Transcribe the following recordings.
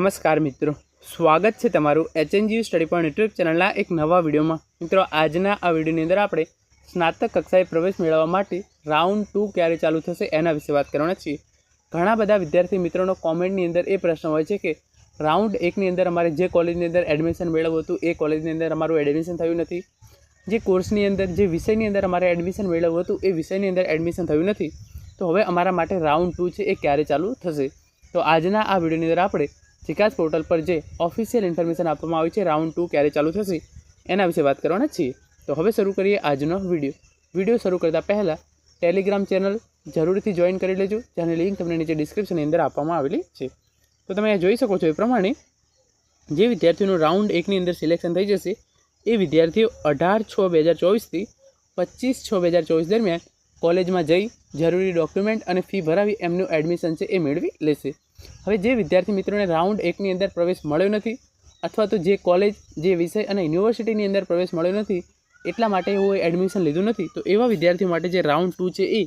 નમસ્કાર મિત્રો. સ્વાગત છે તમારું એચએનજીયુ સ્ટડી પોઈન્ટ યુટ્યુબ ચેનલના એક નવા વિડીયોમાં. મિત્રો, આજના આ વિડીયોની અંદર આપણે સ્નાતક કક્ષાએ પ્રવેશ મેળવવા માટે રાઉન્ડ ટુ ક્યારે ચાલુ થશે એના વિશે વાત કરવાના છીએ. ઘણા બધા વિદ્યાર્થી મિત્રોનો કોમેન્ટની અંદર એ પ્રશ્ન હોય છે કે રાઉન્ડ એકની અંદર અમારે જે કોલેજની અંદર એડમિશન મેળવવું હતું, એ કોલેજની અંદર અમારું એડમિશન થયું નથી. જે કોર્સની અંદર, જે વિષયની અંદર અમારે એડમિશન મેળવવું હતું, એ વિષયની અંદર એડમિશન થયું નથી. તો હવે અમારા માટે રાઉન્ડ ટુ છે, એ ક્યારે ચાલુ થશે? તો આજના આ વિડીયોની અંદર આપણે વિકાસ પોર્ટલ પર જે ઓફિશિયલ ઇન્ફોર્મેશન આપવામાં આવી છે રાઉન્ડ ટુ ક્યારે ચાલુ થશે, એના વિશે વાત કરવાના છીએ. તો હવે શરૂ કરીએ આજનો વીડિયો. વીડિયો શરૂ કરતાં પહેલાં ટેલિગ્રામ ચેનલ જરૂરથી જોઈન કરી લેજો, જેની લિંક તમને નીચે ડિસ્ક્રિપ્શનની અંદર આપવામાં આવેલી છે. તો તમે જોઈ શકો છો એ પ્રમાણે, જે વિદ્યાર્થીઓનું રાઉન્ડ એકની અંદર સિલેક્શન થઈ જશે, એ વિદ્યાર્થીઓ અઢાર છ બે હજાર ચોવીસથી પચીસ છ બે હજાર ચોવીસ દરમિયાન કોલેજમાં જઈ જરૂરી ડોક્યુમેન્ટ અને ફી ભરાવી એમનું એડમિશન છે એ મેળવી લેશે. હવે જે વિદ્યાર્થી મિત્રોને રાઉન્ડ એકની અંદર પ્રવેશ મળ્યો નથી, અથવા તો જે કોલેજ, જે વિષય અને યુનિવર્સિટીની અંદર પ્રવેશ મળ્યો નથી, એટલા માટે એવું એડમિશન લીધું નથી. તો એવા વિદ્યાર્થીઓ માટે જે રાઉન્ડ ટુ છે એ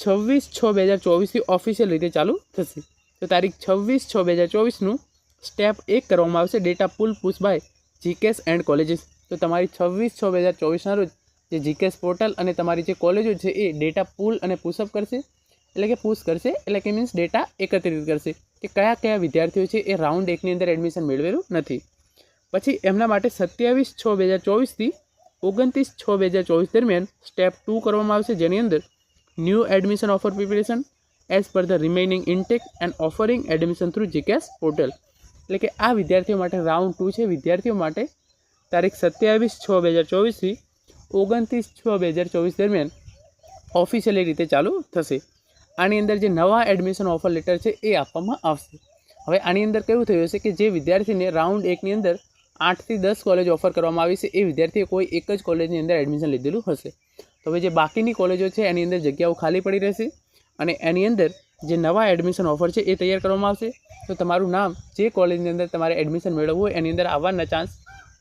છવ્વીસ છ બે હજાર ચોવીસથી ઓફિશિયલ રીતે ચાલુ થશે. તો તારીખ છવ્વીસ છ બે હજાર ચોવીસનું સ્ટેપ એક કરવામાં આવશે ડેટા પુલ પુશ બાય જીકેસ એન્ડ કોલેજીસ તો તમારી છવ્વીસ છ બે હજાર ચોવીસના રોજ જે જીકેસ પોર્ટલ અને તમારી જે કોલેજો છે એ ડેટા પુલ અને પુશઅપ કરશે. એટલે કે પુશ કરશે, એટલે કે મીન્સ ડેટા એકત્રિત કરશે. કે કયા કયા વિદ્યાર્થીઓ છે એ રાઉન્ડ એકની અંદર એડમિશન મેળવેલું નથી. પછી એમના માટે સત્યાવીસ છ બે હજાર ચોવીસથી ઓગણત્રીસ છ બે હજાર ચોવીસ દરમિયાન સ્ટેપ ટુ કરવામાં આવશે, જેની અંદર new admission offer preparation as per the remaining intake and offering admission through જીકેસ portal એટલે કે આ વિદ્યાર્થીઓ માટે રાઉન્ડ ટુ છે. વિદ્યાર્થીઓ માટે તારીખ સત્યાવીસ છ બે હજાર ચોવીસથી ઓગણત્રીસ છ બે હજાર ચોવીસ દરમિયાન ઓફિશિયલી રીતે ચાલુ થશે. આની અંદર જે નવા એડમિશન ઓફર લેટર છે એ આપવામાં આવશે. હવે આની અંદર કેવું થયું હશે કે જે વિદ્યાર્થીને રાઉન્ડ એકની અંદર આઠથી દસ કોલેજ ઓફર કરવામાં આવી છે, એ વિદ્યાર્થીએ કોઈ એક જ કોલેજની અંદર એડમિશન લીધેલું હશે. તો હવે જે બાકીની કોલેજો છે એની અંદર જગ્યાઓ ખાલી પડી રહેશે અને એની અંદર જે નવા એડમિશન ઓફર છે એ તૈયાર કરવામાં આવશે. તો તમારું નામ જે કોલેજની અંદર તમારે એડમિશન મેળવવું હોય એની અંદર આવવાના ચાન્સ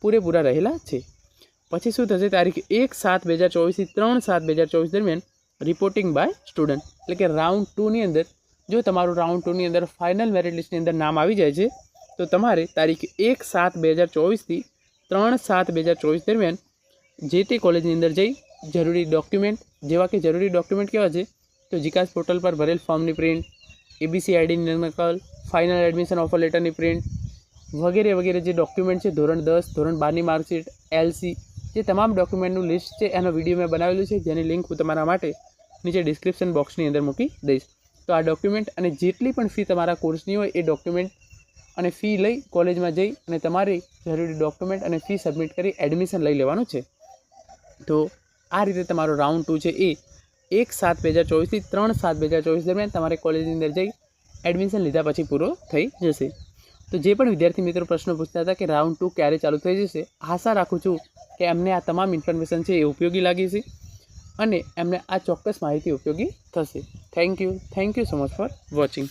પૂરેપૂરા રહેલા છે. પછી શું થશે? તારીખ એક સાત બે હજાર ચોવીસથી ત્રણ સાત બે હજાર ચોવીસ દરમિયાન રિપોર્ટિંગ બાય સ્ટુડન્ટ એટલે કે રાઉન્ડ ટુની અંદર, જો તમારું રાઉન્ડ ટુની અંદર ફાઇનલ મેરિટ લિસ્ટની અંદર નામ આવી જાય છે, તો તમારે તારીખ એક સાત બે હજાર ચોવીસથી ત્રણ સાત બે હજાર ચોવીસ દરમિયાન જે તે કોલેજની અંદર જઈ, જરૂરી ડોક્યુમેન્ટ જેવા કે જરૂરી ડોક્યુમેન્ટ કેવા છે, તો જીકાસ પોર્ટલ પર ભરેલ ફોર્મની પ્રિન્ટ એબીસી આઈડીની નકલ ફાઇનલ એડમિશન ઓફર લેટરની પ્રિન્ટ વગેરે વગેરે જે ડોક્યુમેન્ટ છે, ધોરણ દસ, ધોરણ બારની માર્કશીટ એલસી જે તમામ ડોક્યુમેન્ટનું લિસ્ટ છે, એનો વીડિયો મેં બનાવેલું છે, જેની લિંક હું તમારા માટે નીચે ડિસ્ક્રિપ્શન બોક્સની અંદર મૂકી દઈશ. તો આ ડોક્યુમેન્ટ અને જેટલી પણ ફી તમારા કોર્સની હોય, એ ડોક્યુમેન્ટ અને ફી લઈ કોલેજમાં જઈ અને તમારી જરૂરી ડોક્યુમેન્ટ અને ફી સબમિટ કરી એડમિશન લઈ લેવાનું છે. તો આ રીતે તમારો રાઉન્ડ ટુ છે, એ એક સાત બે હજાર ચોવીસથી ત્રણ સાત બે હજાર ચોવીસ દરમિયાન તમારે કોલેજની અંદર જઈ એડમિશન લીધા પછી પૂરો થઈ જશે. તો જે પણ વિદ્યાર્થી મિત્રો પ્રશ્નો પૂછતા હતા કે રાઉન્ડ ટુ ક્યારે ચાલુ થઈ જશે, આશા રાખું છું કે એમને આ તમામ ઇન્ફોર્મેશન છે એ ઉપયોગી લાગી છે અને એમને આ ચોક્કસ માહિતી ઉપયોગી થશે. Thank you thank you so much for watching